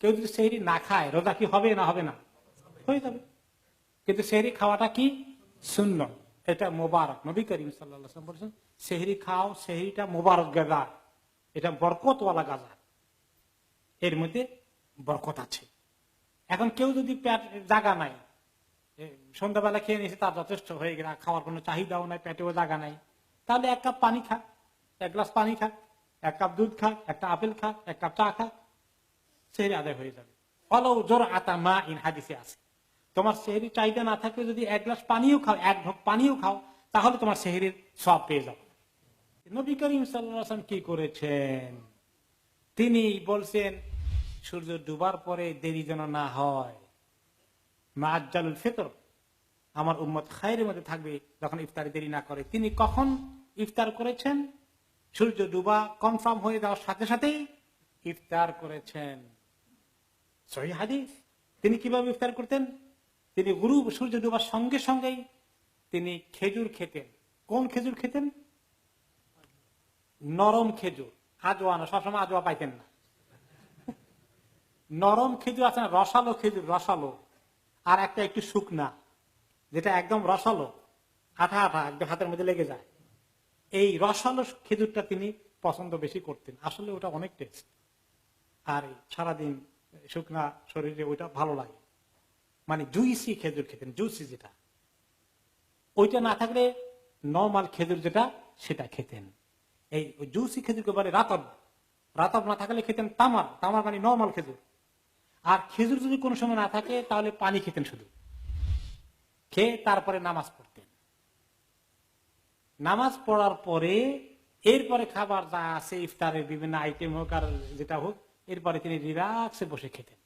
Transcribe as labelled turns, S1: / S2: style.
S1: কেউ যদি সেহরি না খায়, রোজা কি হবে না হবে না? হয়ে যাবে। কিন্তু সেহরি খাওয়াটা কি? শূন্য। এটা মোবারক। নবী করিম সাল্লাম বলেছেন, সেহরি খাও, সেহরিটা মোবারক গাজা। এটা বরকতওয়ালা গাজা। এর মধ্যে বরকত আছে। এখন কেউ যদি পেট জাগা নাই সন্ধ্যাবেলা খেয়ে নিয়েছে, তার যথেষ্ট হয়ে গেল খাওয়ার কোনো চাহিদাও নাই, পেটেও জাগা নাই। তাহলে এক কাপ পানি খা, এক গ্লাস পানি খা, এক কাপ দুধ খা, একটা আপেল খা, এক কাপ চা খা সেহরি আদায় হয়ে যাবে। ফলো জোর আতা মা ইন হাদিসে আছে। তোমার সেহরি চাহিদা না থাকলে যদি এক গ্লাস পানিও খাও, এক ঢোক পানিও খাও, তাহলে তোমার সেহরির সব পেয়ে যাবে। নবী করিম সাল্লাম কি করেছেন? তিনি বলছেন, সূর্য ডুবার পরে দেরি যেন না হয়। ফেতর, আমার উম্মত খায়ের মধ্যে থাকবে যখন ইফতারি দেরি না করে। তিনি কখন ইফতার করেছেন? সূর্য ডুবা কনফার্ম হয়ে যাওয়ার সাথে সাথেই ইফতার করেছেন। সহি হাদিস। তিনি কীভাবে ইফতার করতেন? তিনি গুরু সূর্য ডুবার সঙ্গে সঙ্গেই তিনি খেজুর খেতেন। কোন খেজুর খেতেন? নরম খেজুর। আজোয়া না সবসময় আজোয়া পাইতেন না। নরম খেজুর আছে রসালো খেজুর, রসালো। আর একটা একটু শুকনা, যেটা একদম রসালো, আঠা আঠা, একদম হাতের মধ্যে লেগে যায়। এই রসালো খেজুরটা তিনি পছন্দ বেশি করতেন। আসলে ওটা অনেক টেস্ট আর সারাদিন শুকনা শরীরে, ওইটা ভালো লাগে। মানে জুইসি খেজুর খেতেন জুসি যেটা। ওইটা না থাকলে নর্মাল খেজুর যেটা, সেটা খেতেন। এই জুসি খেজুরকে বলে রাতব। রাতব না থাকলে খেতেন তামার। তামার মানে নর্মাল খেজুর। আর খেজুর যদি কোনো সময় না থাকে, তাহলে পানি খেতেন শুধু। খেয়ে তারপরে নামাজ পড়তেন। নামাজ পড়ার পরে, এরপরে খাবার যা আছে, ইফতারের বিভিন্ন আইটেম হোক আর যেটা হোক এরপরে তিনি রিলাক্সে বসে খেতেন।